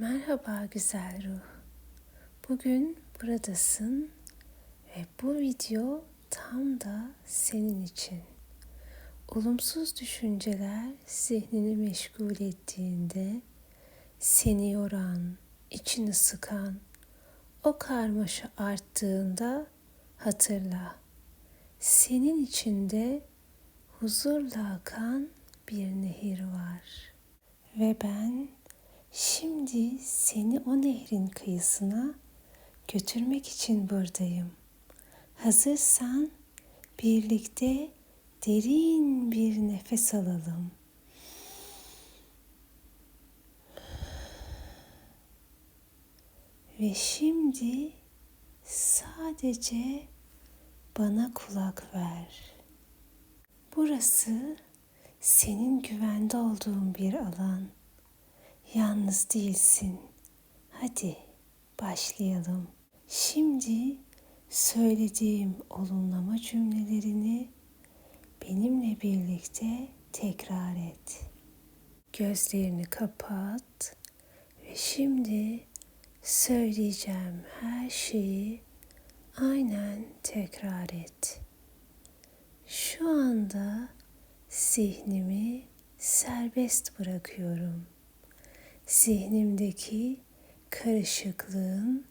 Merhaba güzel ruh. Bugün buradasın ve bu video tam da senin için. Olumsuz düşünceler zihnini meşgul ettiğinde seni yoran, içini sıkan, o karmaşa arttığında hatırla. Senin içinde huzurla akan bir nehir var. Ve ben Şimdi seni o nehrin kıyısına götürmek için buradayım. Hazırsan birlikte derin bir nefes alalım. Ve şimdi sadece bana kulak ver. Burası senin güvende olduğun bir alan. Yalnız değilsin. Hadi başlayalım. Şimdi söylediğim olumlama cümlelerini benimle birlikte tekrar et. Gözlerini kapat ve şimdi söyleyeceğim her şeyi aynen tekrar et. Şu anda zihnimi serbest bırakıyorum zihnimdeki karışıklığın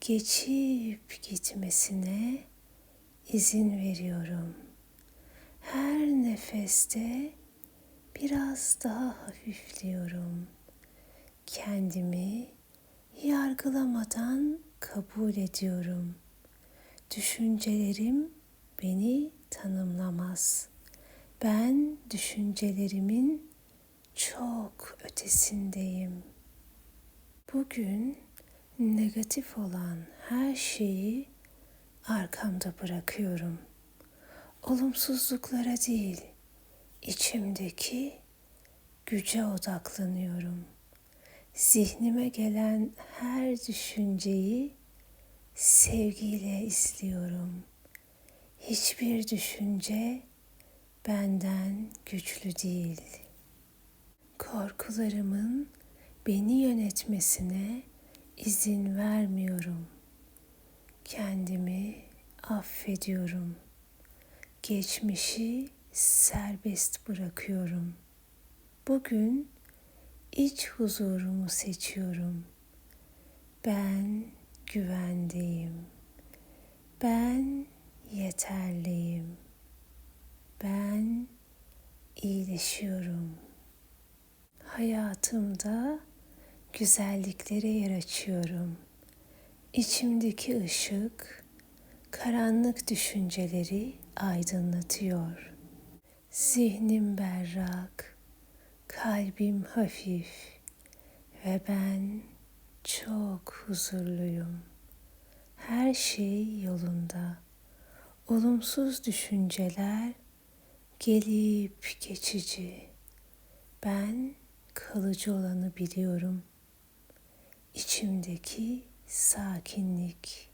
geçip gitmesine izin veriyorum. Her nefeste biraz daha hafifliyorum. Kendimi yargılamadan kabul ediyorum. Düşüncelerim beni tanımlamaz. Ben düşüncelerimin çok ötesindeyim. Bugün negatif olan her şeyi arkamda bırakıyorum. Olumsuzluklara değil, içimdeki güce odaklanıyorum. Zihnime gelen her düşünceyi sevgiyle izliyorum. Hiçbir düşünce benden güçlü değil.'' Korkularımın beni yönetmesine izin vermiyorum. Kendimi affediyorum. Geçmişi serbest bırakıyorum. Bugün iç huzurumu seçiyorum. Ben güvendeyim. Ben yeterliyim. Ben iyileşiyorum.'' Hayatımda güzelliklere yer açıyorum. İçimdeki ışık karanlık düşünceleri aydınlatıyor. Zihnim berrak, kalbim hafif ve ben çok huzurluyum. Her şey yolunda. Olumsuz düşünceler gelip geçici. Ben kalıcı olanı biliyorum. İçimdeki sakinlik.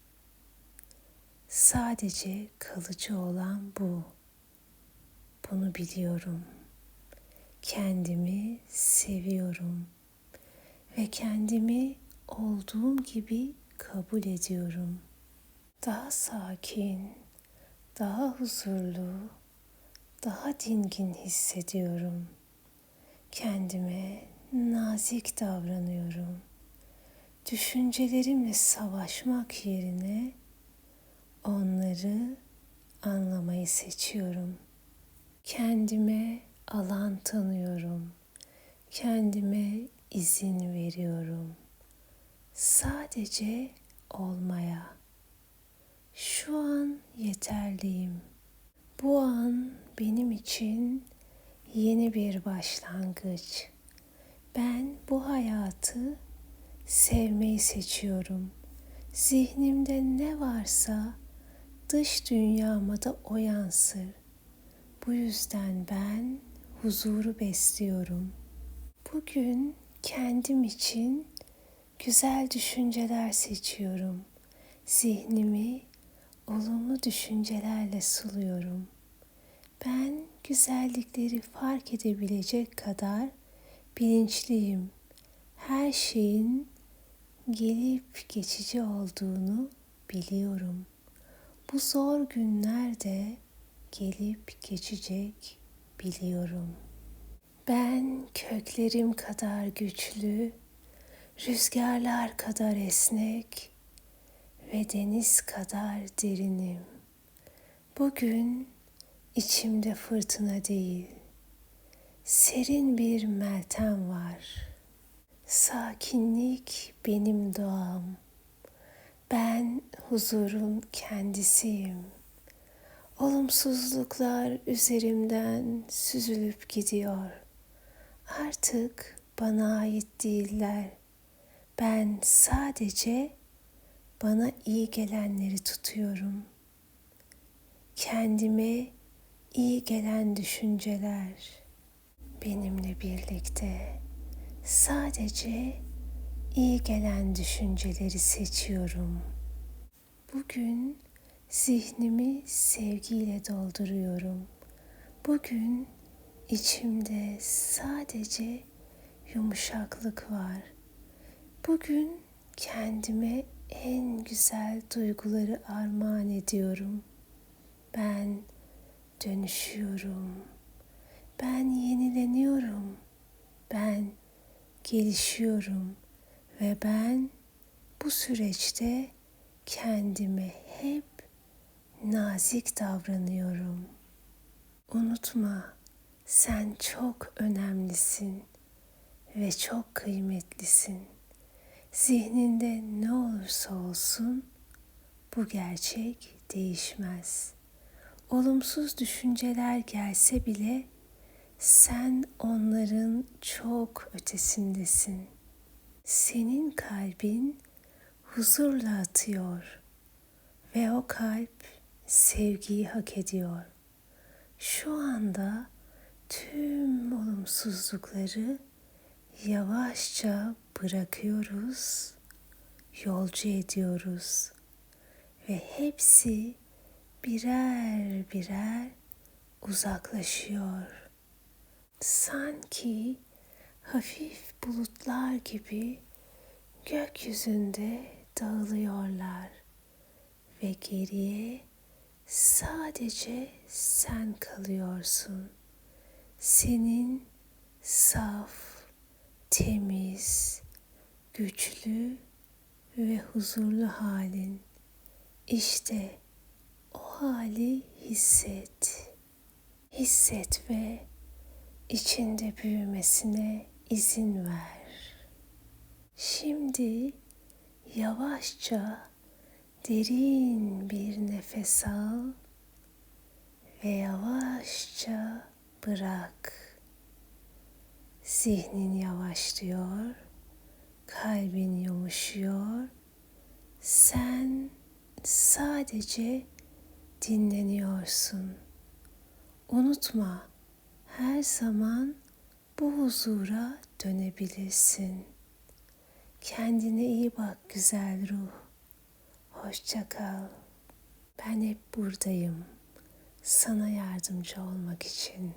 Sadece kalıcı olan bu. Bunu biliyorum. Kendimi seviyorum ve kendimi olduğum gibi kabul ediyorum. Daha sakin, daha huzurlu, daha dingin hissediyorum.'' Kendime nazik davranıyorum. Düşüncelerimle savaşmak yerine onları anlamayı seçiyorum. Kendime alan tanıyorum. Kendime izin veriyorum. Sadece olmaya. Şu an yeterliyim. Bu an benim için yeni bir başlangıç. Ben bu hayatı sevmeyi seçiyorum. Zihnimde ne varsa dış dünyama da o yansır. Bu yüzden ben huzuru besliyorum. Bugün kendim için güzel düşünceler seçiyorum. Zihnimi olumlu düşüncelerle suluyorum. Ben güzellikleri fark edebilecek kadar bilinçliyim. her şeyin gelip geçici olduğunu biliyorum. Bu zor günlerde gelip geçecek biliyorum. Ben köklerim kadar güçlü, rüzgarlar kadar esnek ve deniz kadar derinim. Bugün içimde fırtına değil, serin bir meltem var. Sakinlik benim doğam. Ben huzurun kendisiyim. Olumsuzluklar üzerimden süzülüp gidiyor. Artık bana ait değiller. Ben sadece bana iyi gelenleri tutuyorum. Kendime iyi gelen düşünceler benimle birlikte sadece iyi gelen düşünceleri seçiyorum. Bugün zihnimi sevgiyle dolduruyorum. Bugün içimde sadece yumuşaklık var. Bugün kendime en güzel duyguları armağan ediyorum. Ben dönüşüyorum. Ben yenileniyorum. Ben gelişiyorum ve ben bu süreçte kendime hep nazik davranıyorum. Unutma, sen çok önemlisin ve çok kıymetlisin. Zihninde ne olursa olsun bu gerçek değişmez. Olumsuz düşünceler gelse bile sen onların çok ötesindesin. Senin kalbin huzurla atıyor ve o kalp sevgiyi hak ediyor. Şu anda tüm olumsuzlukları yavaşça bırakıyoruz, yolcu ediyoruz ve hepsi birer birer uzaklaşıyor. Sanki hafif bulutlar gibi gökyüzünde dağılıyorlar ve geriye sadece sen kalıyorsun. Senin saf, temiz, güçlü ve huzurlu halin. İşte o hali hisset. Hisset ve içinde büyümesine izin ver. Şimdi yavaşça derin bir nefes al ve yavaşça bırak. Zihnin yavaşlıyor, kalbin yumuşuyor. Sen sadece dinleniyorsun. Unutma her zaman bu huzura dönebilirsin. Kendine iyi bak güzel ruh. Hoşça kal. Ben hep buradayım. Sana yardımcı olmak için.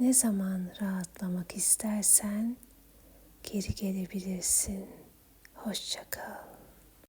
Ne zaman rahatlamak istersen geri gelebilirsin. Hoşça kal.